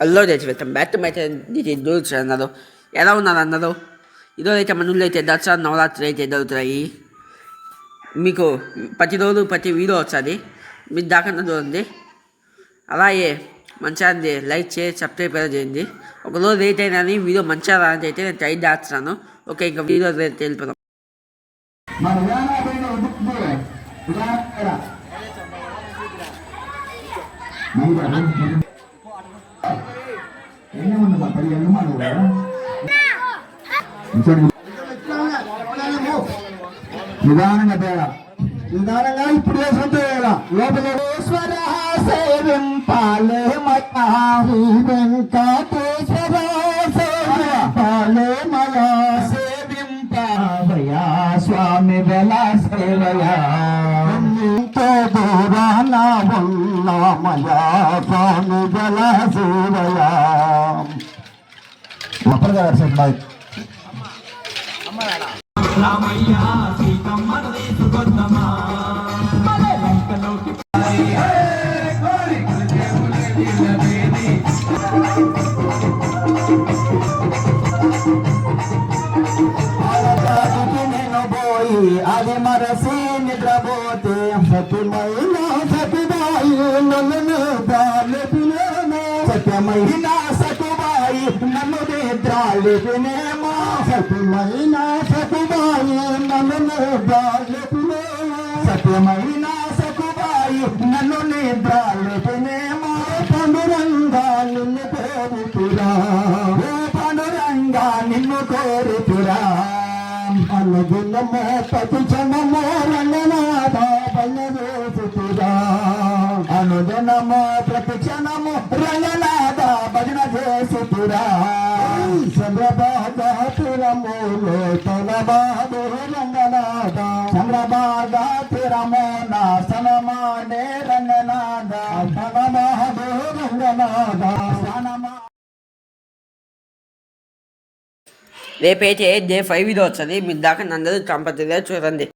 Hello చేసి వెళ్తాం back to అయితే దూరు అన్నారు ఎలా ఉన్నారు అన్నారు ఈరోజు అయితే మన ఊళ్ళో అయితే దసరా నవరాత్రి అయితే జరుగుతున్నాయి మీకు ప్రతిరోజు ప్రతి వీడియో వస్తుంది మీరు దాకా చూడండి అలాగే మంచిగా లైక్ చేసి సబ్స్క్రైబ్ కూడా చేయండి ఒకరోజు లేట్ అయినా కానీ వీడియో మంచిగా రాని అయితే నేను ట్రై చేస్తున్నాను ఓకే ఇంకా వీడియో తెలిపోదాం మన వ్యాపారం ఏమన్నా పది ఎన్నమాను నిదానంగా తేడా నిదానంగా ఇప్పుడు వేసుకుంటే లోపల ఈశ్వర సేవింపాలే మతాహి వెంకటేశ్వర సేవింపాలే మయా సేవింపావయా స్వామి వెల సేవయా. ఎంతో దూరాన ఉన్నామయా స్వామి వెల సేవయా అప్పటిగా బాయ్ ఆలయానికి నేను పోయి అది మరసి నిద్రపోతే సతిమైనా సతిబాయి నన్ను బాలిపినేమో సత్యమైన సతుబాయి నన్ను నిద్రాలిపినేమో సతిమైనా సతుబాయి నన్ను బాలిపినేమో సత్యమైనా సతుబాయి నన్ను నిద్రాలిపినేమో పండురంగా నిన్ను కోరుతురా. పండురంగా నిన్ను కోరుతురా. అనుగుణమో ప్రతి క్షణమో రంగనాథ పల్లెతురా అనుదినమో ప్రతి క్షణము రంగనాథ భజన చేసుతురా చంద్రబాగ తిరములో రంగనాథ చంద్రబాగ తిరమో నా సనమానే రంగనాథ సనమాదు రంగనాథ. రేపైతే డే ఫైవ్ ఇది వస్తుంది. మీరు దాకా అందరూ కంపల్సరీగా చూడండి.